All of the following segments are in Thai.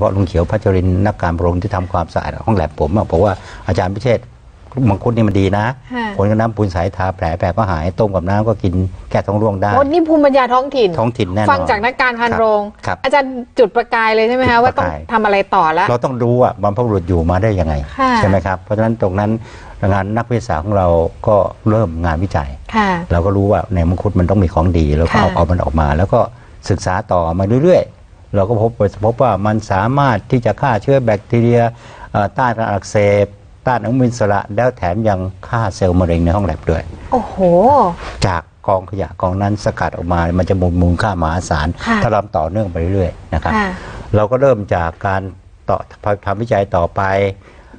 พาะลุงเขียวพัชรินทร์นักการปรงที่ทำความสะอาดห้องแลบผมอะบอกว่าอาจารย์พิเชษมังคุดนี่มันดีนะค่ะผลกับน้ำปูนใสทาแผลแผลก็หายต้มกับน้ำก็กินแก้ท้องร่วงได้โอ้นี่ภูมิปัญญาท้องถิ่นท้องถิ่นแน่นอนฟังจากนักการพันโรงครับอาจารย์จุดประกายเลยใช่ไหมจุคะดว่าประต้องกายทำอะไรต่อแล้ว เราต้องรู้ว่าบรรพบุรุษอยู่มาได้ยังไงค่ะใช่ไหมครับ เพราะฉะนั้นตรงนั้นงานนักวิทยาศาสตร์ของเราก็เริ่มงานวิจัยค่ะเราก็รู้ว่าในมังคุดมันต้องมีของดีแล้วก็เอาค่ะเอามันออกมา แล้วก็ศึกษาต่อมาเรื่อยๆ เราก็พบพบว่ามันสามารถที่จะฆ่าเชื้อแบคทีเรียเอ่อต้านการอักเสบ ต้านอนุมูลอิสระ แล้วแถมยังฆ่าเซลล์มะเร็งในห้องแลบด้วย โอ้โห จากกองขยะกองนั้นสกัดออกมา มันจะมูลมูลค่ามหาศาลค่ะถ้าเราต่อเนื่องไปเรื่อยๆนะครับค่ะเราก็เริ่มจากการต่อทำวิจัยต่อไป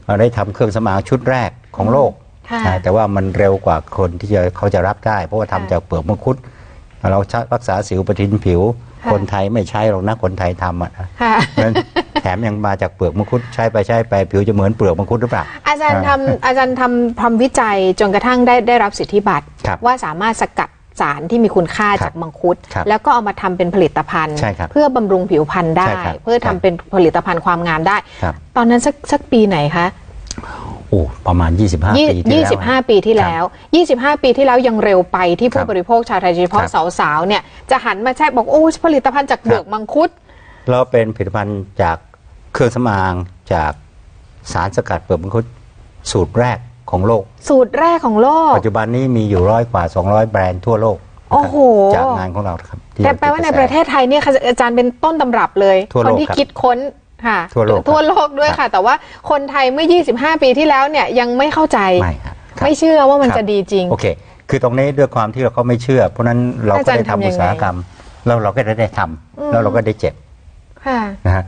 เราได้ทำเครื่องสำอางชุดแรกของโลกค่ะนะแต่ว่ามันเร็วกว่าคนที่จะเขาจะรับได้ เพราะว่าทำค่ะจากเปลือกมังคุด เราใช้รักษาสิวประทินผิว ค่ะคนไทยไม่ใช้หรอกนะคนไทยทำอะนะค่ะเพราะฉะนั้นแถมยังมาจากเปลือกมังคุดใช้ไปใช้ไปผิวจะเหมือนเปลือกมังคุดหรือเปล่า อาจารย์ทำอาจารย์ทำทำวิจัยจนกระทั่งได้ได้รับสิทธิบัตรครับว่าสามารถสกัดสารที่มีคุณค่าครับจากมังคุดครับแล้วก็เอามาทำเป็นผลิตภัณฑ์ใช่ครับเพื่อบำรุงผิวพรรณได้ใช่ครับเพื่อทำใช่เป็นผลิตภัณฑ์ความงามได้ครับตอนนั้นสักสักปีไหนคะ โอ้ประมาณ 25ยี่ปีที่ยี่แล้วสิบห้าปีที่แล้ว 25 ปีที่แล้วยังเร็วไปที่ครัผู้บบริโภคชาวไทยโดยเฉพาะครับสาวๆเนี่ยจะหันมาใช้บอกโอ้ผลิตภัณฑ์จากเปลือกมังคุดเราเป็นผลิตภัณฑ์จากเครื่องสำอางจากสารสกัดเปลือกมังคุดสูตรแรกของโลก สูตรแรกของโลก ปัจจุบันนี้มีอยู่ร้อยกว่า 200 แบรนด์ทั่วโลกนะครับโอ้โหจากงานของเราครับที่แต่แปลว่าในประเทศไทยเนี่ยค่ะอาจารย์เป็นต้นตำรับเลยทั่วคโลนกที่ครับคิดค้น ค่ะทั่วโลกครับทั่วโลกด้วยครัค่ะบแต่ว่าคนไทยเมื่อ 25 ปีที่แล้วเนี่ยยังไม่เข้าใจไม่ครับครับไม่เชื่อว่ามันครับจะดีจริงโอเค คือตรงนี้ด้วยความที่เราก็ไม่เชื่อ เพราะฉะนั้นเราอาก็จารย์ได้ทำทำยังไงอุตสาหกรรมแล้วเราก็ได้ได้ทำอืมแล้วเราก็ได้เจ็บค่ะนะฮะ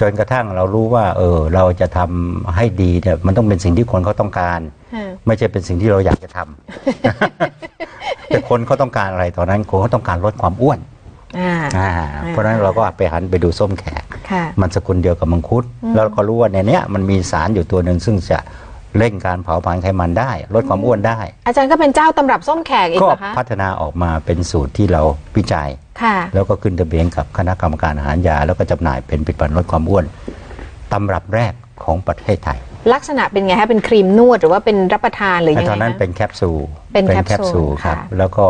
จนกระทั่งเรารู้ว่า เออ เราจะทำให้ดีเนี่ยมันต้องเป็นสิ่งที่คนเขาต้องการค่ะไม่ใช่เป็นสิ่งที่เราอยากจะทำแต่คนเขาต้องการอะไรตอนนั้นคนเขาต้องการลดความอ้วนอ่าอ่า เพราะฉะนั้นเราก็ไปหันไปดูส้มแขกค่ะมันสกุลเดียวกับมังคุด แล้วเราก็รู้ว่าในเนี้ยมันมีสารอยู่ตัวหนึ่งซึ่งจะเร่งการเผาผลาญไขมันได้ ลดความอ้วนได้ อาจารย์ก็เป็นเจ้าตำรับส้มแขกอีกก็เหรอคะพัฒนาออกมาเป็นสูตรที่เราวิจัยค่ะแล้วก็ขึ้นทะเบียนกับคณะกรรมการอาหารยา แล้วก็จำหน่ายเป็นผลิตภัณฑ์ลดความอ้วนตำรับแรกของประเทศไทย ลักษณะเป็นไงคะเป็นครีมนวดหรือว่าเป็นรับประทานหรือยังตอนไงนั้นคะเป็นแคปซูลเป็นแคปซูลครับค่ะแล้วก็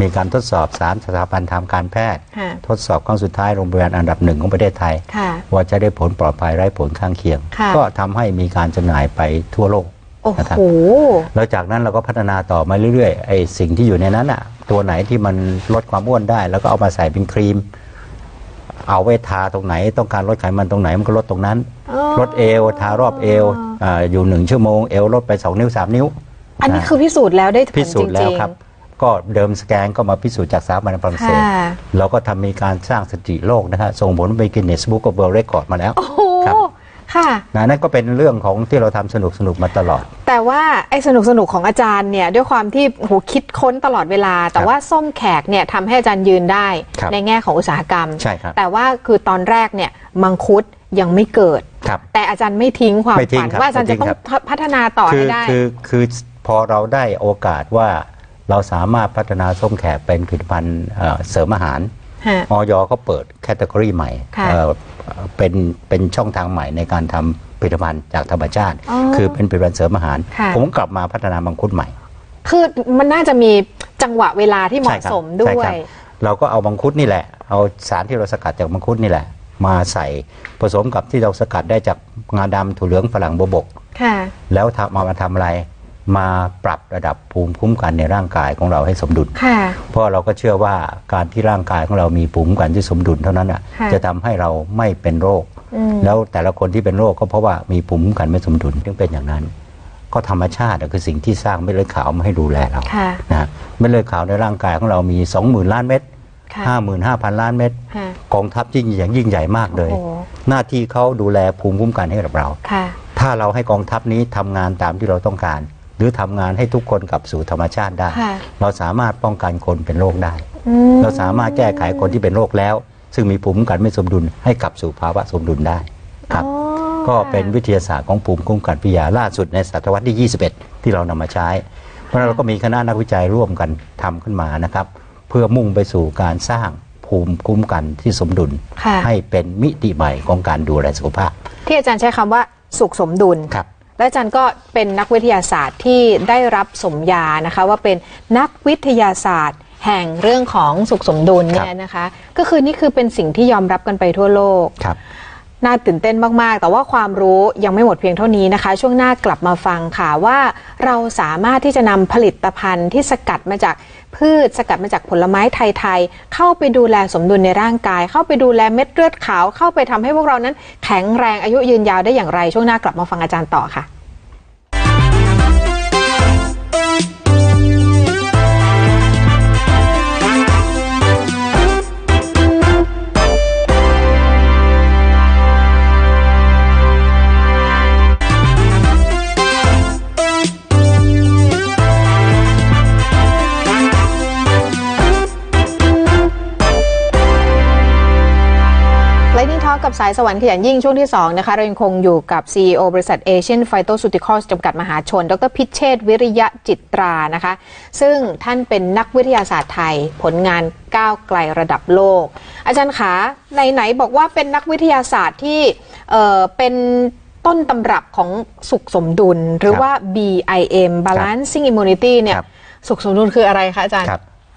มีการทดสอบสามสถาบันทางการแพทย์ค่ะทดสอบครั้งสุดท้ายโรงพยาบาลอันดับหนึ่งของประเทศไทยค่ะว่าจะได้ผลปลอดภัยไร้ผลข้างเคียงค่ะก็ทำให้มีการจำหน่ายไปทั่วโลกโอ้นะครับโหแล้วจากนั้นเราก็พัฒนาต่อมาเรื่อยๆไอ้สิ่งที่อยู่ในนั้นอะ ตัวไหนที่มันลดความอ้วนได้ แล้วก็เอามาใส่เป็นครีม เอาไว้ทาตรงไหน ต้องการลดไขมันตรงไหนมันก็ลดตรงนั้นอ๋อลดเอวทารอบเอวอาอยู่หนึ่งชั่วโมงเอวลดไปสองนิ้วสามนิ้ว อันนี้อ่าคือพิสูจน์แล้วได้ผลพิสูจน์จแล้ริวงๆครับ ก็เดิมสแกนก็มาพิสูจน์จากสถาบันฝรั่งเศสค่ะเราก็ทำมีการสร้างสถิติโลกนะฮะส่งผลไปกินเนสบุ๊กกับเวิลด์เรคคอร์ดมาแล้วโอ้โหครับค่ะนะนั่นก็เป็นเรื่องของที่เราทำสนุกสนุกๆมาตลอด แต่ว่าไอ้สนุกสนุกๆของอาจารย์เนี่ยด้วยความที่โหคิดค้นตลอดเวลา แต่ว่าส้มแขกเนี่ยทำให้อาจารย์ยืนได้ครับในแง่ของอุตสาหกรรมใช่ครับแต่ว่าคือตอนแรกเนี่ยมังคุดยังไม่เกิดครับแต่อาจารย์ไม่ทิ้งความไม่ทิ้งฝันครับว่าอาจารย์ไม่ทิ้จะงต้องครับพัฒนาต่อคืให้อได้คือคือพอเราได้โอกาสว่า เราสามารถพัฒนาส้มแขกเป็นผลิตภัณฑ์เอ่อเสริมอาหารฮะออยก็เปิดแคตตากรีใหม่ค่ะเอ่อเป็นเป็นช่องทางใหม่ในการทำผลิตภัณฑ์จากธรรมชาติอ๋อคือเป็นผลิตภัณฑ์เสริมอาหารค่ะผมกลับมาพัฒนามังคุดใหม่ คือมันน่าจะมีจังหวะเวลาที่เหมาะใช่ครับสมด้ใช่วครัยบเราก็เอามังคุดนี่แหละ เอาสารที่เราสกัดจากมังคุดนี่แหละ มาใส่ผสมกับที่เราสกัดได้จากงาดำถั่วเหลืองฝรั่งบวบกค่ะแล้วทำมามาทำอะไร มาปรับระดับภูมิคุ้มกันในร่างกายของเราให้สมดุลค่ะเพราะเราก็เชื่อว่าการที่ร่างกายของเรามีภูมิคุ้มกันที่สมดุลเท่านั้นอะค่ะจะทำให้เราไม่เป็นโรคอืมแล้วแต่ละคนที่เป็นโรคก็เพราะว่ามีภูมิคุ้มกันไม่สมดุลจึงเป็นอย่างนั้น ก็ธรรมชาติอะคือสิ่งที่สร้างเม็ดเลือดขาวมาให้ดูแลเราค่ะนะฮะเม็ดเลือดขาวในร่างกายของเรามี 20,000 ล้านเม็ดค่ะ55,000ล้านเม็ดค่ะกองทัพยิ่งใหญ่ยิ่งใหญ่มากเลยโอ้โหหน้าที่เขาดูแลภูมิคุ้มกันให้กับเราค่ะถ้าเราให้กองทัพนี้ทำงานตามที่เราต้องการ หรือทำงานให้ทุกคนกลับสู่ธรรมชาติได้ค่ะเราสามารถป้องกันคนเป็นโรคได้อืมเราสามารถแก้ไขคนที่เป็นโรคแล้ว ซึ่งมีภูมิคุ้มกันไม่สมดุลให้กลับสู่ภาวะสมดุลได้ครับอ๋อก็เป็นวิทยาศาสตร์ของภูมิคุ้มกันวิทยาล่าสุดในศตวรรษที่ 21 ที่เรานำมาใช้ เพราะฉะนั้นเราก็มีคณะนักวิจัยร่วมกันทำขึ้นมานะครับ เพื่อมุ่งไปสู่การสร้างผภูมิคุ้มกันที่สมดุลค่ะให้เป็นมิติใหม่ของการดูแลสุขภาพ ที่อาจารย์ใช้คำว่าสุขสมดุลครับ และอาจารย์ก็เป็นนักวิทยาศาสตร์ที่ได้รับสมญานะคะว่าเป็นนักวิทยาศาสตร์ แห่งเรื่องของสุขสมดุลเนี่ยนะคะ ก็คือนี่คือเป็นสิ่งที่ยอมรับกันไปทั่วโลกครับ น่าตื่นเต้นมาก ๆ แต่ว่าความรู้ยังไม่หมดเพียงเท่านี้นะคะ ช่วงหน้ากลับมาฟังค่ะว่าเราสามารถที่จะนำผลิตภัณฑ์ที่สกัดมาจากพืชสกัดมาจากผลไม้ไทย ๆ เข้าไปดูแลสมดุลในร่างกาย เข้าไปดูแลเม็ดเลือดขาว เข้าไปทำให้พวกเรานั้น แข็งแรงอายุยืนยาวได้อย่างไร ช่วงหน้ากลับมาฟังอาจารย์ต่อค่ะ สายสวรรค์ขยันยิ่งช่วงที่ 2 นะคะ เรายังคงอยู่กับ CEO บริษัท Asian Phytoceuticals จำกัดมหาชน ดรพิเชษฐ์วิริยะจิตรานะคะ ซึ่งท่านเป็นนักวิทยาศาสตร์ไทย ผลงานก้าวไกลระดับโลก อาจารย์ขาไหนๆบอกว่าเป็นนักวิทยาศาสตร์ที่เอ่อเป็นต้นตำรับของสุขสมดุล หรือว่า BIM Balancing Immunity เนี่ยครับสุขสมดุลคืออะไรคะอาจารย์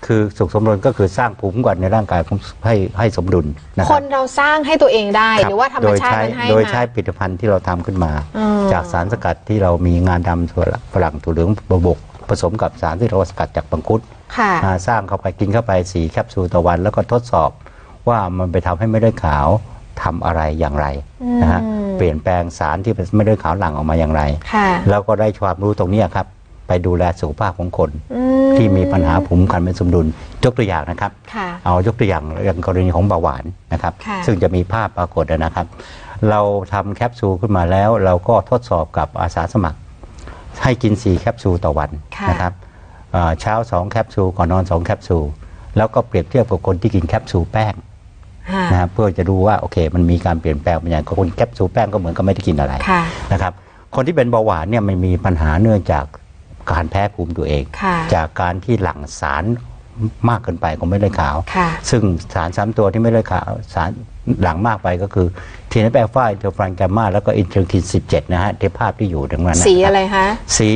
ครับคือสุขสมดุลก็คือสร้างภูมิคุ้มกันในร่างกายของให้ให้สมดุลนะคครับนเราสร้างให้ตัวเองได้คบหรือว่าธรรมชาติโดยมันให้โดยมาใช้ผลิตภัณฑ์ที่เราทำขึ้นมา อืม จากสารสกัดที่เรามีงานดำถั่วฝรั่งถั่วเหลืองบวบก ผสมกับสารที่เราสกัดจากบังคุด ค่ะ อ่าสร้างเข้าไปกินเข้าไปสี่แคปซูลต่อวัน แล้วก็ทดสอบว่ามันไปทำให้ไม่ได้ขาวทำอะไรอย่างไรนะฮะอืม เปลี่ยนแปลงสารที่ไม่ได้ขาวหลั่งออกมาอย่างไร ค่ะ แล้วก็ได้ความรู้ตรงเนี้ยครับ ไปดูแลสุขภาพของคนอืที่มีปัญหาภูมิคุ้มกันไม่สมดุลยกตัวอย่างนะครับค่ะเอายกตัวอย่างอย่างกรณีของเบาหวานนะครับค่ะซึ่งจะมีภาพปรากฏนะครับ เราทำแคปซูลขึ้นมาแล้ว เราก็ทดสอบกับอาสาสมัคร ให้กิน 4 แคปซูลต่อวันค่ะนะครับเอ่อเช้า 2 แคปซูลก่อนนอน 2 แคปซูลแล้วก็เปรียบเทียบกับคนที่กินแคปซูลแป้งค่ะนะครับเพื่อจะดูว่าโอเค มันมีการเปลี่ยนแปลงเป็นอย่างคนแคปซูลแป้งก็เหมือนกับไม่ได้กินอะไรค่ะนะครับคนที่เป็นเบาหวานเนี่ยมันมีปัญหาเนื่องจาก การแพ้ภูมิตัวเองค่ะจากการที่หลั่งสารมากเกินไปของเม็ดเลือดขาวค่ะซึ่งสารสามตัวที่ไม่เลือดขาวสารหลั่งมากไปก็คือทีนแปลฟ้าอินเทอร์ฟรานแกมมาแล้วก็อินเทอร์คิน 17 นะฮะที่ภาพที่อยู่ตรงนั้นนสีอะไรคะสี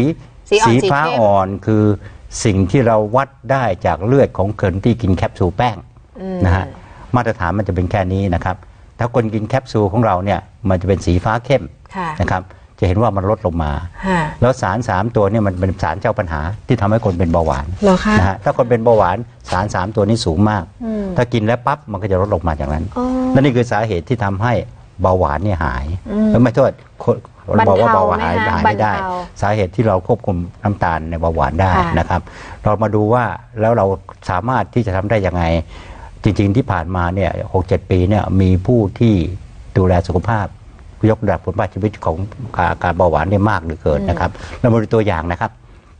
สีอ่อนสีฟ้าเข้มอ่อนคือสิ่งที่เราวัดได้จากเลือดของคนที่กินแคปซูลแป้งอืมนะฮะมาตรฐานมันจะเป็นแค่นี้นะครับ ถ้าคนกินแคปซูลของเราเนี่ยมันจะเป็นสีฟ้าเข้มค่ะนะครับ จะเห็นว่ามันลดลงมาค่ะแล้วสาร3ตัวเนี่ยมันเป็นสารเจ้าปัญหาที่ทำให้คนเป็นเบาหวานเหรอคะนะฮะถ้าคนเป็นเบาหวานสาร3ตัวนี้สูงมากอืมถ้ากินแล้วปั๊บมันก็จะลดลงมาจากนั้นอ๋อและนี่คือสาเหตุที่ทำให้เบาหวานเนี่ยหายอืมแล้วไม่โทษคนบรรเทาบอกว่าเบาหวานหายไหมคะหายไม่ได้บรรเทาสาเหตุที่เราควบคุมน้ำตาลในเบาหวานได้ค่ะนะครับ เรามาดูว่าแล้วเราสามารถที่จะทำได้ยังไง จริง ๆ ที่ผ่านมาเนี่ยหกเจ็ดปีเนี่ยมีผู้ที่ดูแลสุขภาพ ยกระดับผลภาพชีวิตของอาการเบาหวานเนี่ยมากเหลือเกินนะครับเรามาดูตัวอย่างนะครับ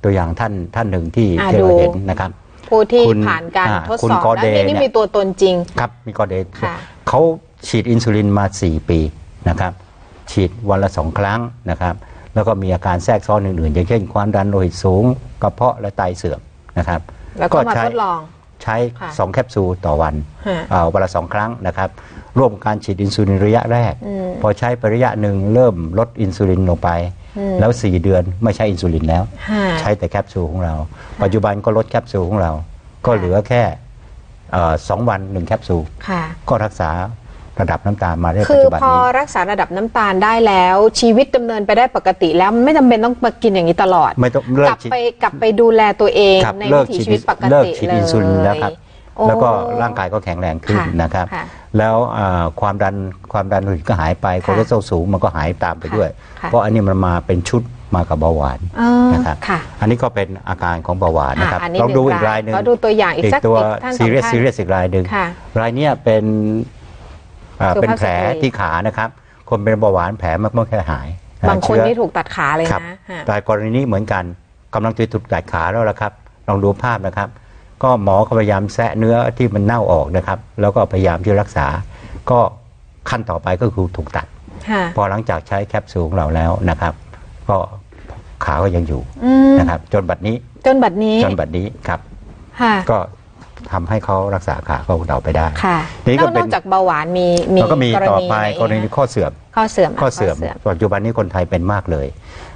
ตัวอย่างท่านท่านหนึ่งที่อ่าที่เราดู เห็นนะครับ ผู้ที่คุณผ่านการอ่าทดคุณสอบกอแล้วเดนี่นี่เนี่ย มีตัวตนจริง ครับมีกอเดย์ค่ะ เขาฉีดอินซูลินมา 4 ปีนะครับ ฉีดวันละสองครั้งนะครับ แล้วก็มีอาการแทรกซ้อนอื่นๆ อย่างเช่นความดันโลหิตสูง กระเพาะและไตเสื่อมนะครับแล้วก็มาใช้ทดลอง ใช้ค่ะ2แคปซูลต่อวันฮะเอ่อวันละสองครั้งนะครับ ร่วมการฉีดอินซูลินระยะแรกอืมพอใช้ไประยะหนึ่งเริ่มลดอินซูลินลงไปอืมแล้ว 4 เดือนไม่ใช้อินซูลินแล้วค่ะใช้แต่แคปซูลของเรา ปัจจุบันก็ลดแคปซูลของเรา ก็เหลือแค่เอ่อสองวันหนึ่งแคปซูลค่ะก็รักษา ระดับน้ำตาลมาได้คืปัจอจุบันพอนี้รักษาระดับน้ำตาลได้แล้ว ชีวิตดำเนินไปได้ปกติแล้วมันไม่จำเป็นต้องมากินอย่างนี้ตลอดไม่ต้องเลิกกลับฉีดไปกลับไปดูแลตัวเองครับในเลิวิกถีฉีดชีวิตปกเลิกติฉีดเลยอินซูลินแล้วครับโอ้แล้วก็ร่างกายก็แข็งแรงขึ้นค่ะนะครับค่ะแล้วอ่าความดันความดันโลหิตก็หายไปค่ะคอเลสเตอรอลสูงมันก็หายตามไปด้วยค่ะเพราะอันนี้มันมาเป็นชุดมากับเบาหวานอ๋อนะครับค่ะอันนี้ก็เป็นอาการของเบาหวานนะครับอะอันนี้เราดูหนึ่อีงกรายรายหนึ่งเราดูตัวอย่างอีกสักตัวอีกท่านสองซีเรียสท่านซีเรียสอีกรายหนึ่งค่ะรายเนี้ยเป็นอ่าสุภาพ เป็นแผลสตรีที่ขานะครับ คนเป็นเบาหวานแผลมันไม่แค่หายบางคนเชื้อที่ถูกตัดขาเลยครับนะฮะรายกรณีนี้เหมือนกันกำลังจะถูกตัดขาแล้วละครับ ลองดูภาพนะครับ ก็หมอก็พยายามแซะเนื้อที่มันเน่าออกนะครับ แล้วก็พยายามที่รักษา ก็ขั้นต่อไปก็คือถูกตัดค่ะพอหลังจากใช้แคปซูลของเราแล้วนะครับ ก็ขาก็ยังอยู่อืมนะครับ จนบัดนี้ จนบัดนี้จนบัดนี้ครับค่ะก็ ทำให้เขารักษาขาของเราไปได้ค่ะนี่นก็อกเป็นนอกจากเบาหวานมีมีแล้วก็มีกรต่อณีไปหนกรณีอีกข้อเสื่อมข้อเสื่อมะข้อเสื่อมปัจจุบันนี้คนไทยเป็นมากเลย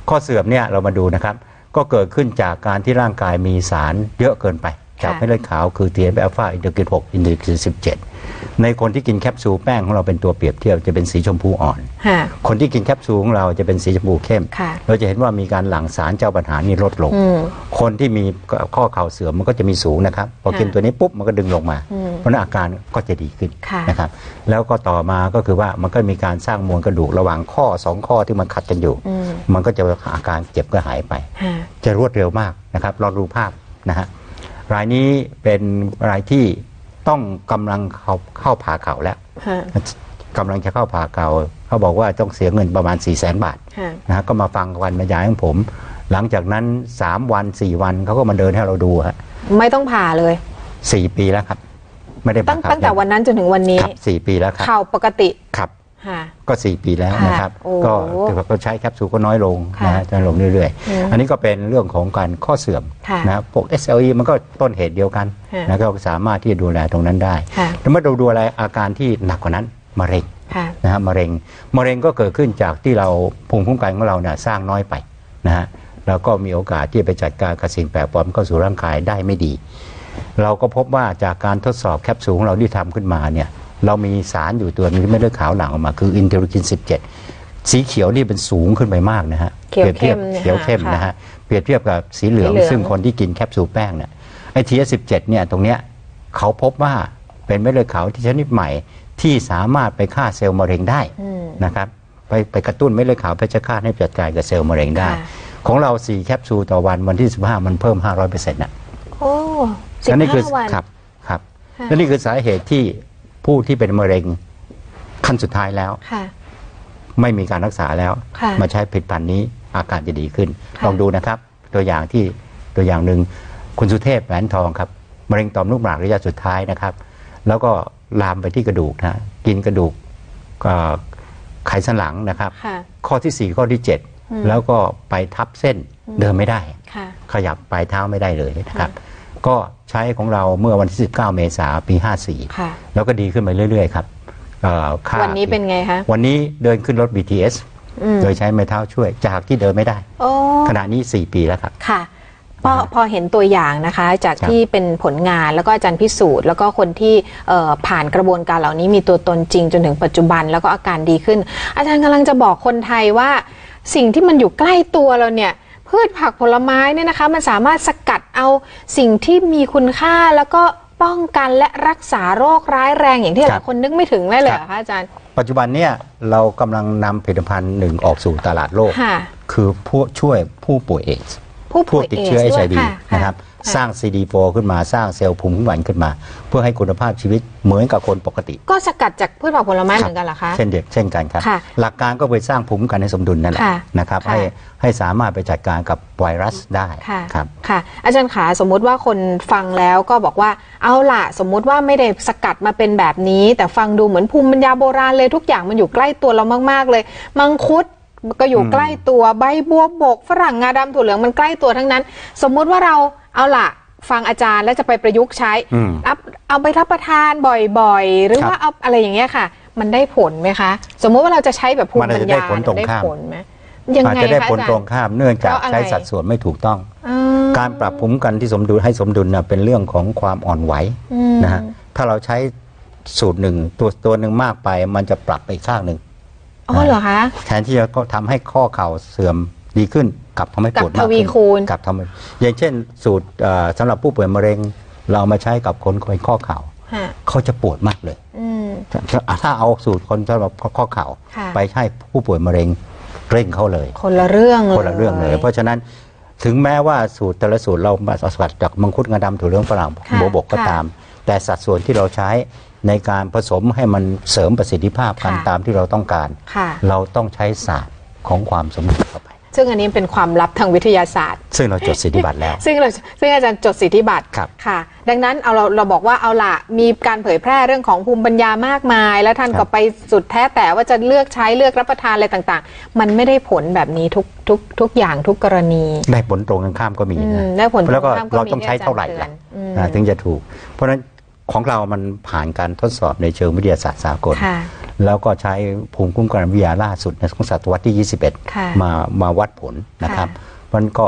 ข้อเสื่อมเนี่ยเรามาดูนะครับ ก็เกิดขึ้นจากการที่ร่างกายมีสารเยอะเกินไป จากเม็ดเลือดขาวคือ TNF อัลฟาอินเตอร์กิน6อินเตอร์กิน17 ในคนที่กินแคปซูลแป้งของเราเป็นตัวเปรียบเทียบจะเป็นสีชมพูอ่อนค่ะคนที่กินแคปซูลของเราจะเป็นสีชมพูเข้มค่ะเราจะเห็นว่ามีการหลั่งสารเจ้าปัญหานี่ลดลงอืมคนที่มีข้อเข่าเสื่อมมันก็จะมีสูงนะครับ พอกินค่ะตัวนี้ปุ๊บมันก็ดึงลงมาอืมเพราะฉะนั้นอาการก็จะดีขึ้นค่ะนะครับแล้วก็ต่อมาก็คือว่ามันก็มีการสร้างมวลกระดูกระหว่างข้อสองข้อที่มันขัดกันอยู่อืมมันก็จะอาการเจ็บก็หายไปค่ะจะรวดเร็วมากนะครับลองดูภาพนะฮะ รายนี้เป็นรายที่ต้องกำลังเข้าเข้าผ่าเข่าแล้วค่ะกำลังจะเข้าผ่าเข่าเขาบอกว่าต้องเสียเงินประมาณ4ี่แสนบาทค่ะนะฮะก็มาฟังวันบรรยายของผม หลังจากนั้น 3 วัน 4 วันเขาก็มาเดินให้เราดูฮะไม่ต้องผ่าเลยสี่ปีแล้วครับ ไม่ได้ตั้ผ่างตั้งแต่วันนั้นจนถึงวันนี้ครับสี่ปีแล้วครับข่าวปกติครับค่ะ ก็ 4 ปีแล้วค่ะนะครับโอ้ก็ถือว่าก็ใช้แคปซูลก็น้อยลงค่ะนะฮะน้อยลงเรื่อยอืมๆอันนี้ก็เป็นเรื่องของการข้อเสื่อมค่ะนะพวก SLE มันก็ต้นเหตุเดียวกันค่ะนะก็สามารถที่จะดูแลตรงนั้นได้ค่ะแล้วมาดูดูอะไรอาการที่หนักกว่านั้นมะเร็งค่ะนะฮะมะเร็งมะเร็งก็เกิดขึ้นจากที่เราภูมิคุ้มกันของเราเนี่ยสร้างน้อยไปนะฮะแล้วก็มีโอกาสที่จะไปจัดการกับสิ่งแปลกปลอมเข้าสู่ร่างกายได้ไม่ดี เราก็พบว่าจากการทดสอบแคปซูลของเราที่ทำขึ้นมาเนี่ย เรามีสารอยู่ตัวหนึงที่ไม่เลือดขาวหลั่งออกมา คืออินเทอร์กิน 17 สีเขียวนี่เป็นสูงขึ้นไปมากนะฮะเขียวปรีบทีบเข้มเนี่ยเขียวเข้มค่ะนะฮะเปรียบเทียบกับสีเหลืองสีเหลือง ซึ่งคนที่กินแคปซูลแป้งเนี่ยไอทีเอสสิบเจ็ดเนี่ยตรงเนี้ยเขาพบว่าเป็นเม็ดเลือดขาวที่ชนิดใหม่ที่สามารถไปฆ่าเซลล์มะเร็งได้อืมนะครับไปไปกระตุ้นเม็ดเลือดขาวเพชฌฆาตให้จัดการกับเซลล์มะเร็งได้ค่ะของเรา4แคปซูลต่อวันวันที่ 15 มันเพิ่ม 500%นะโอ้สิบและนี่คืห้าวันครับครับค่ะและนี่คือสาเหตุที่ ผู้ที่เป็นมะเร็งขั้นสุดท้ายแล้วค่ะไม่มีการรักษาแล้วค่ะมาใช้ผลิตภัณฑ์นี้อาการจะดีขึ้นค่ะลองดูนะครับ ตัวอย่างที่ตัวอย่างหนึ่งคุณสุเทพแหวนทองครับมะเร็งต่อมลูกหมากระยะสุดท้ายนะครับ แล้วก็ลามไปที่กระดูกนะกินกระดูกเอ่อไขสันหลังนะครับค่ะข้อที่ 4 ข้อที่อืม7แล้วก็ไปทับเส้นเดินไม่ได้ค่ะขยับปลายเท้าไม่ได้เลยนะครับ ก็ใช้ของเราเมื่อวันที่ 19 เมษายนปี54ค่ะแล้วก็ดีขึ้นไปเรื่อย ๆ ครับเอ่อค่าวันนี้เป็นไงคะวันนี้เดินขึ้นรถ BTS อืมโดยใช้ไม้เท้าช่วยจากที่เดินไม่ได้ โอ้ขณะนี้ 4 ปีแล้วครับ ค่ะพอพอเห็นตัวอย่างนะคะ จากครับ ที่เป็นผลงานแล้วก็อาจารย์พิสูจน์ แล้วก็คนที่เอ่อผ่านกระบวนการเหล่านี้มีตัวตนจริงจนถึงปัจจุบันแล้วก็อาการดีขึ้น อาจารย์กำลังจะบอกคนไทยว่า สิ่งที่มันอยู่ใกล้ตัวเราเนี่ย พืชผักผลไม้เนี่ยนะคะ มันสามารถสกัดเอาสิ่งที่มีคุณค่าแล้วก็ป้องกันและรักษาโรคร้ายแรงอย่างที่หครัลายบคนนึกไม่ถึงได้เลยครับเหรอคะอาจารย์ ปัจจุบันเนี่ยเรากำลังนำผลิตภัณฑ์หนึ่งออกสู่ตลาดโลก ค่ะ คือผู้ช่วยผู้ป่วยเอดส์ผู้ป่วยติดเชื้อ เอเอดส์ชด้ไอวยวีค่ะ นะครับค่ะ สร้าง CD4 ขึ้นมาสร้างเซลล์ภูมิคุ้มกันขึ้นมา เพื่อให้คุณภาพชีวิตเหมือนกับคนปกติ ก็สกัดจากพืชผักผลไม้เหมือนกันเหรอคะ เช่นเดียวเช่นกันครับ ค่ะหลักการก็ไปสร้างภูมิคุ้มกันให้สมดุลนั่นแหละค่ะนะครับค่ะ ให้ให้สามารถไปจัดการกับไวรัสได้ค่ะครับ ค่ะ อาจารย์ขาสมมุติว่าคนฟังแล้วก็บอกว่าเอาล่ะ สมมุติว่าไม่ได้สกัดมาเป็นแบบนี้ แต่ฟังดูเหมือนภูมิปัญญาโบราณเลยทุกอย่างมันอยู่ใกล้ตัวเรามาก ๆ เลย มังคุด ก็อยู่อืมใกล้ตัวใบบัวบกฝรั่งงาดำถั่วเหลืองมันใกล้ตัวทั้งนั้น สมมุติว่าเราเอาล่ะฟังอาจารย์แล้วจะไปประยุกต์ใช้อืมเอาเอาไปรับประทานบ่อยๆ หรือครับว่าเอาอะไรอย่างเงี้ยค่ะ มันได้ผลไหมคะ สมมุติว่าเราจะใช้แบบภูมิมันอาปัจญจะได้ญาผลตรงได้ข้ามผลไหมยังอาจไงจะได้คะผลอาจารตรงย์ข้ามเนื่องจากเพราะอะไรใช้สัดส่วนไม่ถูกต้องอืมการปรับภูมิคุ้มกันที่สมดุลให้สมดุลน่ะเป็นเรื่องของความอ่อนไหวอืมนะฮะถ้าเราใช้สูตรหนึ่งตัวตัวหนึ่งมากไป มันจะปรับไปอีกข้างหนึ่ง อ๋อเหรอคะแทนที่จะก็ทำให้ข้อเข่าเสื่อมดีขึ้นกลับทำให้ปวดกลับมากทวีขึ้นคูณกลับทำให้อย่างเช่น สูตรเอ่อสำหรับผู้ป่วยมะเร็ง เรามาใช้กับคนเป็นข้อเข่าฮะเขาจะปวดมากเลยอืมถ้าถ้าเอาสูตรคนสำหรับข้อเข่าค่ะไปให้ผู้ป่วยมะเร็งเร่งเขาเลย คนละเรื่องเลยคนละเรื่องเลย เพราะฉะนั้นถึงแม้ว่าสูตรแต่ละสูตรเรามาสกัดจากมังคุดงาดำถั่วเหลืองฝรั่งค่ะโบวบกก็ค่ะตาม แต่สัดส่วนที่เราใช้ ในการผสมให้มันเสริมประสิทธิภาพกันค่ะตามที่เราต้องการ ค่ะ เราต้องใช้ศาสตร์ของความสมดุลเข้าไปแสซึ่งอันนี้เป็นความลับทางวิทยาศาสตร์ ซึ่งเราจดสิทธิบัตรแล้ว ซึ่งเราซึ่งอาจารย์จดสิทธิบัตรครับ ค่ะ ดังนั้นเอาเราเราบอกว่าเอาละมีการเผยแพร่เรื่องของภูมิปัญญามากมาย แล้วท่านครัก็บ ไปสุดแท้แต่ว่าจะเลือกใช้เลือกรับประทานอะไรต่างๆ มันไม่ได้ผลแบบนี้ทุกทุกทุกอย่างทุกกรณี ได้ผลตรงกันข้ามก็มีอืนะมได้ผลแล้วก็ตรงข้ามก็มีเราต้องใช้เท่าไหร่ที่อาจาล่ะรย์เตือนอืม อ่าถึงจะถูก เพราะฉะนั้น ของเรามันผ่านการทดสอบในเชิงวิทยาศาสตร์สากลค่ะแล้วก็ใช้ภูมิคุ้มกันวิทยาล่าสุดในของศตวรรษที่ค่ะ21 มามาวัดผลนะครับค่ะมันก็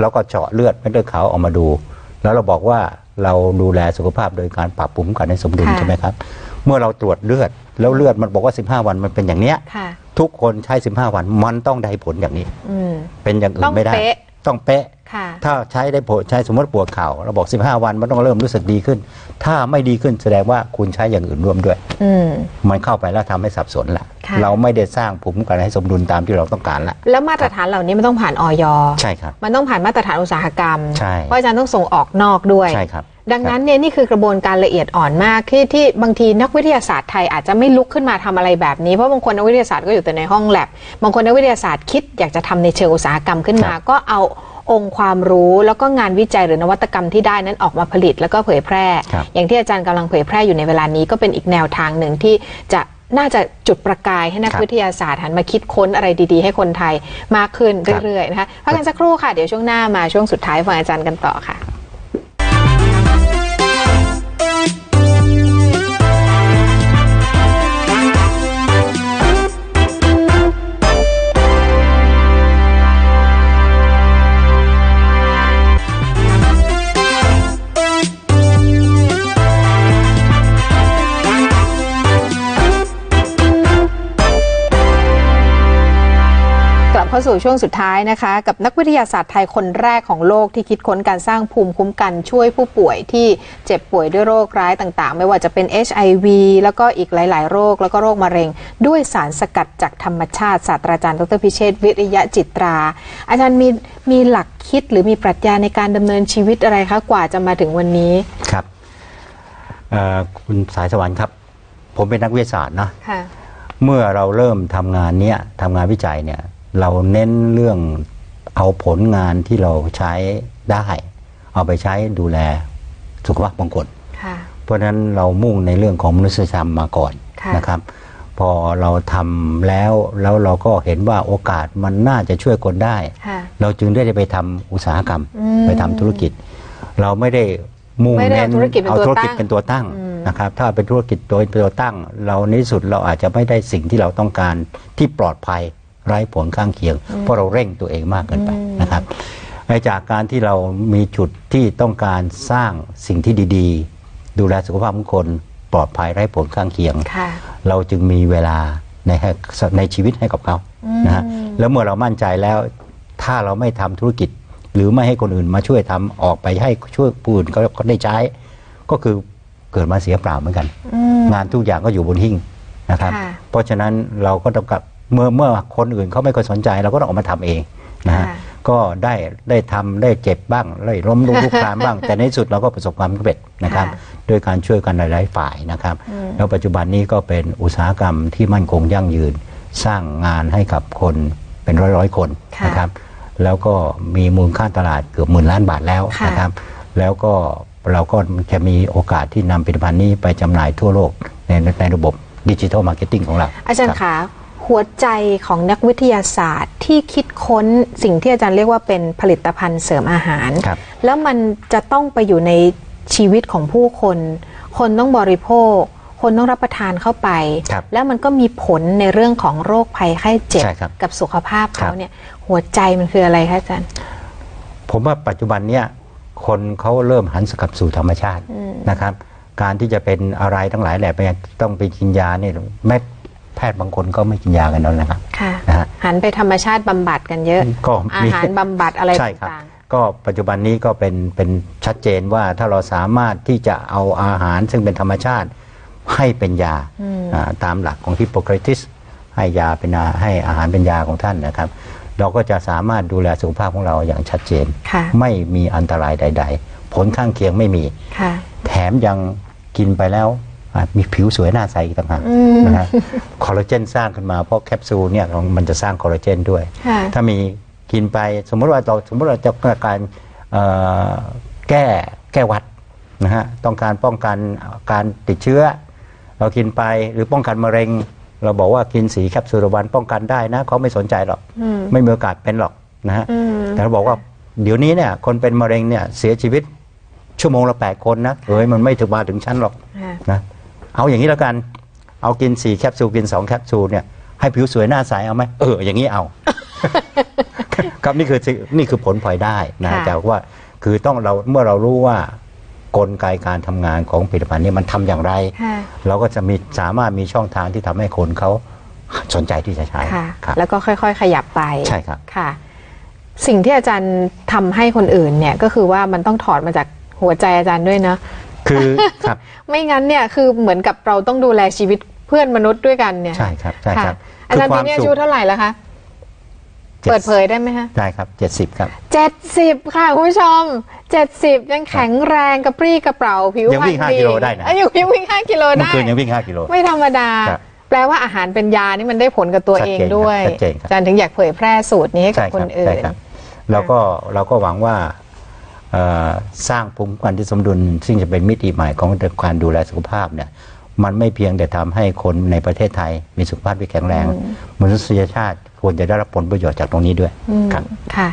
แล้วก็เจาะเลือดเม็ดเลือดขาวออกมาดู แล้วเราบอกว่าเราดูแลสุขภาพโดยการปรับภูมิคุ้มกันให้สมดุลค่ะใช่ไหมครับ เมื่อเราตรวจเลือดแล้วเลือดมันบอกว่า 15 วันมันเป็นอย่างเนี้ยค่ะทุกคนใช้ 15 วันมันต้องได้ผลอย่างนี้อืมเป็นอย่างอื่ต้อนงไม่ได้เป๊ะ ต้องเป๊ะค่ะถ้าใช้ได้ผลใช้สมมติปวดเข่าเราบอก 15 วันมันต้องเริ่มรู้สึกดีขึ้น ถ้าไม่ดีขึ้นแสดงว่าคุณใช้อย่างอื่นร่วมด้วยอืมมันเข้าไปแล้วทำให้สับสนละค่ะเราไม่ได้สร้างภูมิคุ้มกันให้สมดุลตามที่เราต้องการละแล้วมาตรฐานเหล่านี้มันต้องผ่านออยใช่ครับมันต้องผ่านมาตรฐานอุตสาหกรรมใช่เพราะอาจารย์ต้องส่งออกนอกด้วยใช่ครับ ดังนั้นเนี่ยนี่คือกระบวนการละเอียดอ่อนมากที่ที่บางทีนักวิทยาศาสตร์ไทยอาจจะไม่ลุกขึ้นมาทำอะไรแบบนี้เพราะบางคนนักวิทยาศาสตร์ก็อยู่แต่ในห้องแลบบางคนนักวิทยาศาสตร์คิดอยากจะทำในเชิงอุตสาหกรรมขึ้นมาครับก็เอาองค์ความรู้แล้วก็งานวิจัยหรือนวัตกรรมที่ได้นั้นออกมาผลิตแล้วก็เผยแพร่ครับอย่างที่อาจารย์กำลังเผยแพร่อยู่ในเวลานี้ก็เป็นอีกแนวทางหนึ่งที่จะน่าจะจุดประกายให้นักครับวิทยาศาสตร์หันมาคิดค้นอะไรดีๆ ให้คนไทยมากขึ้นครับเรื่อยๆนะคะพักกันสักครู่ค่ะเดี๋ยวช่วงหน้ามาช่วงสุดท้ายฟังอาจารย์กันต่อค่ะ สู่ช่วงสุดท้ายนะคะ กับนักวิทยาศาสตร์ไทยคนแรกของโลกที่คิดค้นการสร้างภูมิคุ้มกันช่วยผู้ป่วยที่เจ็บป่วยด้วยโรคร้ายต่างๆ ไม่ว่าจะเป็น HIV แล้วก็อีกหลายๆ โรค แล้วก็โรคมะเร็ง ด้วยสารสกัดจากธรรมชาติศาสตราจารย์ดรพิเชษฐ์วิริยะจิตรา อาจารย์มีมีหลักคิดหรือมีปรัชญาในการดำเนินชีวิตอะไรคะกว่าจะมาถึงวันนี้ครับเอ่อคุณสายสวรรค์ครับ ผมเป็นนักวิทยาศาสตร์นะค่ะเมื่อเราเริ่มทำงานเนี้ยทำงานวิจัยเนี่ย เราเน้นเรื่องเอาผลงานที่เราใช้ได้ เอาไปใช้ดูแลสุขภาพของคนค่ะเพราะฉะนั้นเรามุ่งในเรื่องของมนุษยธรรมมาก่อนค่ะนะครับ พอเราทำแล้วแล้วเราก็เห็นว่าโอกาสมันน่าจะช่วยคนได้ค่ะเราจึงได้ไปทำอุตสาหกรรมอืมไปทำธุรกิจ เราไม่ได้มุ่งไม่ได้เน้เอานธุรกิจเป็นเอาตัวธุรกิจตั้งเป็นตัวตั้งอืมนะครับ ถ้าเป็นธุรกิจโดยเป็นตัวตั้ง เราในที่สุดเราอาจจะไม่ได้สิ่งที่เราต้องการที่ปลอดภัย ไร้ผลข้างเคียง เพราะเราเร่งตัวเองมากเกินไปนะครับในจากการที่เรามีจุดที่ต้องการสร้างสิ่งที่ดี ๆ ดูแลสุขภาพของคนปลอดภัยไร้ผลข้างเคียงค่ะเราจึงมีเวลาในให้ในชีวิตให้กับเขานะฮะแล้วเมื่อเรามั่นใจแล้ว ถ้าเราไม่ทำธุรกิจ หรือไม่ให้คนอื่นมาช่วยทำออกไปให้ช่วยผู้อื่นเขาเขาได้ใช้ ก็คือเกิดมาเสียเปล่าเหมือนกันอืมงานทุกอย่างก็อยู่บนหิ้งนะครับค่ะเพราะฉะนั้นเราก็ต้องกับ เมื่อเมื่อคนอื่นเขาไม่ค่อยสนใจเราก็ต้องออกมาทำเองนะฮะค่ะก็ได้ได้ทำได้เจ็บบ้างได้ล้มลุกคลุกคลานบ้าง แต่ในที่สุดเราก็ประสบความสำเร็จนะครับค่ะด้วยการช่วยกันหลาย ๆ ฝ่ายนะครับ แล้วปัจจุบันนี้ก็เป็นอุตสาหกรรมที่มั่นคงยั่งยืน สร้างงานให้กับคนเป็นร้อยๆคนค่ะนะครับ แล้วก็มีมูลค่าตลาดเกือบหมื่นล้านบาทแล้วค่ะนะครับ แล้วก็เราก็จะมีโอกาสที่นำผลิตภัณฑ์นี้ไปจำหน่ายทั่วโลกในในระบบดิจิทัลมาร์เก็ตติ้งของเรา อาจารย์คบคะ หัวใจของนักวิทยาศาสตร์ที่คิดค้นสิ่งที่อาจารย์เรียกว่าเป็นผลิตภัณฑ์เสริมอาหารครับแล้วมันจะต้องไปอยู่ในชีวิตของผู้คน คนต้องบริโภค คนต้องรับประทานเข้าไปครับแล้วมันก็มีผลในเรื่องของโรคภัยไข้เจ็บใช่ครับกับสุขภาพครัเขาบเนี่ย หัวใจมันคืออะไรคะอาจารย์ ผมว่าปัจจุบันเนี้ยคนเขาเริ่มหันสกลับสู่ธรรมชาตินะครับ การที่จะเป็นอะไรทั้งหลายแหละไปต้องไปกินยาเนี่ยแม้ แพทย์บางคนก็ไม่กินยากันแล้วนะครับค่ะนะฮะหันไปธรรมชาติบำบัดกันเยอะก็อามี หารบำบัดอะไรใช่ครับ ต่าง ก็ปัจจุบันนี้ก็เป็นเป็นชัดเจนว่าถ้าเราสามารถที่จะเอาอาหารซึ่งเป็นธรรมชาติให้เป็นยาอ่าตามหลักของฮิปโปเครติสให้ยาเป็นอาให้อาหารเป็นยาของท่านนะครับ เราก็จะสามารถดูแลสุขภาพของเราอย่างชัดเจนค่ะ ไม่มีอันตรายใด ๆ ผลข้างเคียงไม่มีๆค่ะ แถมยังกินไปแล้วอะ มีผิวสวยหน้าใสอีกต่างหากนะฮะคอลลาเจนสร้างขึ้นมาเพราะแคปซูลเนี่ยมันจะสร้างคอลลาเจนด้วยค่ะถ้ามีกินไปสมมติว่าเราสมมติเราจะต้องการเอ่อแก้แก้หวัดนะฮะต้องการป้องกันการติดเชื้อ เรากินไปหรือป้องกันมะเร็ง เราบอกว่ากินสีแคปซูลต่อวันป้องกันได้นะเขาไม่สนใจหรอกอืมไม่มีโอกาสเป็นหรอกนะฮะอืมแต่เราบอกว่าเดี๋ยวนี้เนี่ยคนเป็นมะเร็งเนี่ยเสียชีวิตชั่วโมงละแปดคนนะเฮ้ยมันไม่ถึงมาถึงชั้นหรอกค่ะนะ เอาอย่างนี้แล้วกัน เอากินสี่แคปซูลกินสองแคปซูลเนี่ยให้ผิวสวยหน้าใสเอาไหมเอออย่างนี้เอา ครับนี่คือสิ่งนี่คือผลพลอยได้นะค่ะจากว่าคือต้องเราเมื่อเรารู้ว่ากลไกการทำงานของผลิตภัณฑ์นี้มันทำอย่างไรค่ะเราก็จะมีสามารถมีช่องทางที่ทำให้คนเขาสนใจที่จะใช้ค่ะครับแล้วก็ค่อยๆ ขยับไปใช่ครับค่ะ สิ่งที่อาจารย์ทำให้คนอื่นเนี่ยก็คือว่ามันต้องถอดมาจากหัวใจอาจารย์ด้วยนะ คือครับไม่งั้นเนี่ยคือเหมือนกับเราต้องดูแลชีวิตเพื่อนมนุษย์ด้วยกันเนี่ยใช่ครับใช่ครับะอาจารย์คืปีวามนี้อาสุยุขเท่าไหร่แล้วคะจ็ดเปิดเผยได้ไหมคะได้ครับเจ็ดสิบครับเจ็ดสิบค่ะคุณผู้ชมเจ็ดสิบยังแข็งแรงกระปรี้กระเปร่าผิวยังวิ่งพรรณห้ากิโลได้นะอ่ยังยังวิ่งห้ากิโลเมื่อได้คืนยังวิ่งห้ากิโลไม่ธรรมดาครับแปลว่าอาหารเป็นยานี่มันได้ผลกับตัวชัดเองเจนครับด้วยชัดเจนครับอาจารย์ถึงอยากเผยแพร่สูตรนี้ให้กับใช่คคนรับอื่ใช่นครับเราก็เราก็หวังว่าเอ่อ สร้างภูมิคุ้มกันที่สมดุล ซึ่งจะเป็นมิติใหม่ของการดูแลสุขภาพเนี่ยมันไม่เพียงแต่ทำให้คนในประเทศไทยมีสุขภาพที่แข็งแรงมนุษยชาติควรจะได้รับผลประโยชน์จากตรงนี้ด้วยอืมครับค่ะ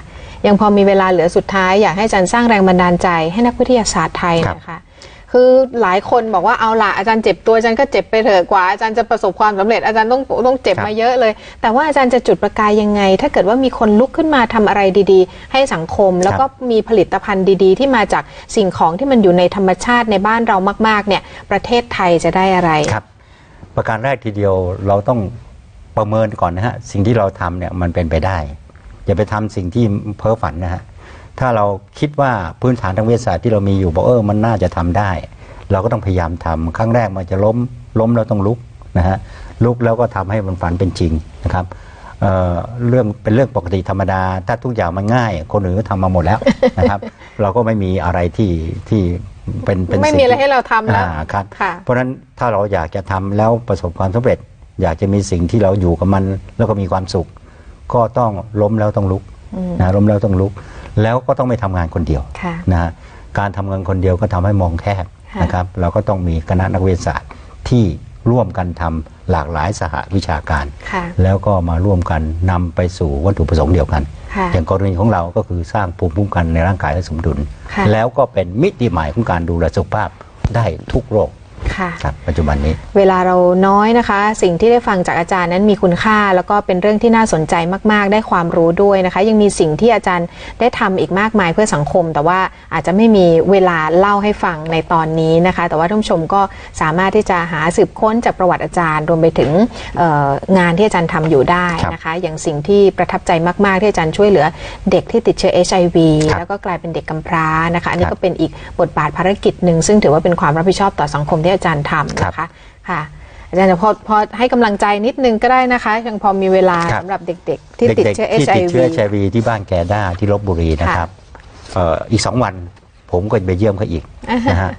ยังพอมีเวลาเหลือสุดท้าย อยากให้อาจารย์สร้างแรงบันดาลใจให้นักวิทยาศาสตร์ไทยครับนะคะ คือหลายคนบอกว่าเอาล่ะอาจารย์เจ็บตัวอาจารย์ก็เจ็บไปเถอะกว่าอาจารย์จะประสบความสำเร็จอาจารย์ต้องต้องเจ็บครับมาเยอะเลย แต่ว่าอาจารย์จะจุดประกายยังไง ถ้าเกิดว่ามีคนลุกขึ้นมาทำอะไรดีๆ ให้สังคม แล้วก็มีผลิตภัณฑ์ดีๆ ที่มาจากสิ่งของที่มันอยู่ในธรรมชาติในบ้านเรามากๆเนี่ยประเทศไทยจะได้อะไรครับ ประการแรกทีเดียวเราต้องประเมินก่อนนะฮะสิ่งที่เราทำเนี่ยมันเป็นไปได้ อย่าไปทำสิ่งที่เพ้อฝันนะฮะ ถ้าเราคิดว่าพื้นฐานทางวิทยาศาสตร์ที่เรามีอยู่บอกเออมันน่าจะทำได้ เราก็ต้องพยายามทำครั้งแรกมันจะล้มล้มแล้วต้องลุกนะฮะลุกแล้วก็ทำให้มันฝันเป็นจริงนะครับเอ่อเรื่องเป็นเรื่องปกติธรรมดา ถ้าทุกอย่างมันง่าย คนอื่นก็ทำมาหมดแล้วนะครับ เราก็ไม่มีอะไรที่ที่เป็นเป็นไม่สิ่งมีอะไรที่ให้เราทำแล้วอ่าครับค่ะเพราะฉะนั้นถ้าเราอยากจะทำแล้วประสบความสำเร็จ อยากจะมีสิ่งที่เราอยู่กับมันแล้วก็มีความสุข ก็ต้องล้มแล้วต้องลุกนะล้มแล้วต้องลุก แล้วก็ต้องไม่ทำงานคนเดียวค่ะนะฮะการทำงานคนเดียวก็ทำให้มองแคบค่ะนะครับเราก็ต้องมีคณะนักวิทยาศาสตร์ที่ร่วมกันทำหลากหลายสหวิชาการค่ะแล้วก็มาร่วมกันนำไปสู่วัตถุประสงค์เดียวกันค่ะอย่างกรณีของเราก็คือสร้างภูมิคุ้มกันในร่างกายให้สมดุลค่ะแล้วก็เป็นมิติใหม่ของการดูแลสุขภาพได้ทุกโรค ค่ะครับปัจจุบันนี้ เวลาเราน้อยนะคะ สิ่งที่ได้ฟังจากอาจารย์นั้นมีคุณค่า แล้วก็เป็นเรื่องที่น่าสนใจมาก ๆ ได้ความรู้ด้วยนะคะ ยังมีสิ่งที่อาจารย์ได้ทำอีกมากมายเพื่อสังคม แต่ว่าอาจจะไม่มีเวลาเล่าให้ฟังในตอนนี้นะคะ แต่ว่าท่านผู้ชมก็สามารถที่จะหาสืบค้นจากประวัติอาจารย์ รวมไปถึงเอ่องานที่อาจารย์ทำอยู่ได้นะคะ อย่างสิ่งที่ประทับใจมาก ๆ ที่อาจารย์ช่วยเหลือเด็กที่ติดเชื้อ HIV ครับแล้วก็กลายเป็นเด็กกำพร้านะคะอันนี้ครับก็เป็นอีกบทบาทภารกิจหนึ่งซึ่งถือว่าเป็นความรับผิดชอบต่อสังคมที่อาจารย์ทำครับนะคะค่ะอาจารย์จะพอพอให้กำลังใจนิดนึงก็ได้นะคะยังพอมีเวลาครับสำหรับเด็ก ๆ ที่ติดเด็กเชื้อๆที่ติด HIV เชื้อ HIV ที่บ้านแกด้าที่ลบบุรีนะครับเอ่ออีกสองวันผมก็จะไปเยี่ยมเขาอีกอ่าฮะนะฮะ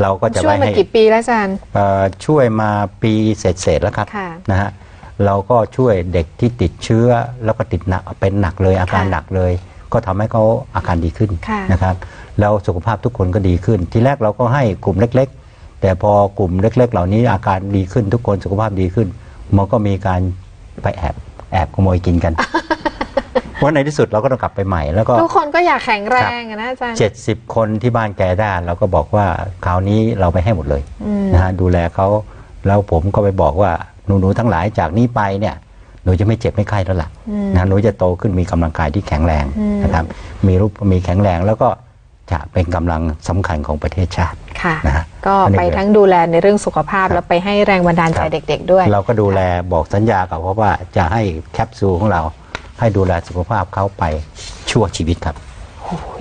เราก็จะช่วยไปมาให้กี่ปีแล้วอาจารย์เอ่อช่วยมาปีเศษๆแล้วครับค่ะนะฮะเราก็ช่วยเด็กที่ติดเชื้อแล้วก็ติดหนักเป็นหนักเลยอาการค่ะหนักเลย ก็ทำให้เขาอาการดีขึ้นค่ะนะครับแล้วสุขภาพทุกคนก็ดีขึ้น ทีแรกเราก็ให้กลุ่มเล็กๆ แต่พอกลุ่มเล็ก ๆ เหล่านี้อาการดีขึ้นทุกคนสุขภาพดีขึ้น มันก็มีการไปแอบแอบขโมยกินกันเพราะในที่สุดเราก็ต้องกลับไปใหม่แล้วก็ทุกคนก็อยากแข็งแรงอะนะอาจารย์เจ็ดสิบคนที่บ้านแกได้เราก็บอกว่าคราวนี้เราไปให้หมดเลยอืมนะฮะดูแลเขาแล้วผมก็ไปบอกว่าหนูๆทั้งหลายจากนี้ไปเนี่ยหนูจะไม่เจ็บไม่ไข้แล้วล่ะนะหนูจะโตขึ้นมีกำลังกายที่แข็งแรงนะครับมีรูปมีแข็งแรงแล้วก็จะเป็นกำลังสำคัญของประเทศชาติค่ะนะฮะ ก็อันนี้ไปเลยทั้งดูแลในเรื่องสุขภาพครับแล้วไปให้แรงบันดาลใจครับเด็ก ๆ ด้วย เราก็ดูแลบอกสัญญากับเขาว่าจะให้แคปซูลของเราให้ดูแลสุขภาพเขาไปชั่วชีวิตครับ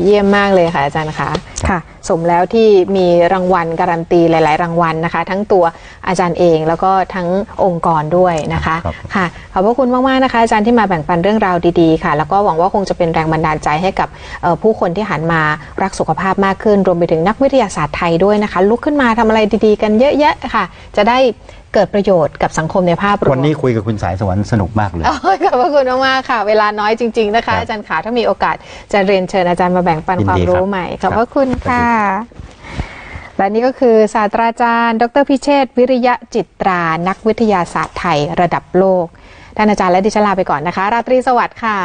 เยี่ยมมากเลยค่ะอาจารย์คะค่ะ สมแล้วที่มีรางวัลการันตีหลาย ๆ รางวัลนะคะ ทั้งตัวอาจารย์เองแล้วก็ทั้งองค์กรด้วยนะคะครับค่ะขอบพระคุณมาก ๆ นะคะ อาจารย์ที่มาแบ่งปันเรื่องราวดีๆค่ะ แล้วก็หวังว่าคงจะเป็นแรงบันดาลใจให้กับเอ่อผู้คนที่หันมารักสุขภาพมากขึ้น รวมไปถึงนักวิทยาศาสตร์ไทยด้วยนะคะ ลุกขึ้นมาทำอะไรดี ๆ กันเยอะแยะค่ะ จะได้เกิดประโยชน์กับสังคมในภาพรวม วันนี้คุยกับคุณสายสวรรค์สนุกมากเลยโอ้ยขอบพระคุณมากๆค่ะ เวลาน้อยจริง ๆ นะคะครับอาจารย์ขาถ้ามีโอกาสจะเรียนเชิญอาจารย์มาแบ่งปันยินความดีครับรู้ใหม่ขอบพครัระบคุณค่ะและนี่ก็คือศาสตราจารย์ ดรพิเชษวิริยะจิตรา นักวิทยาศาสตร์ไทยระดับโลก ท่านอาจารย์และดิฉันลาไปก่อนนะคะ ราตรีสวัสดิ์ค่ะ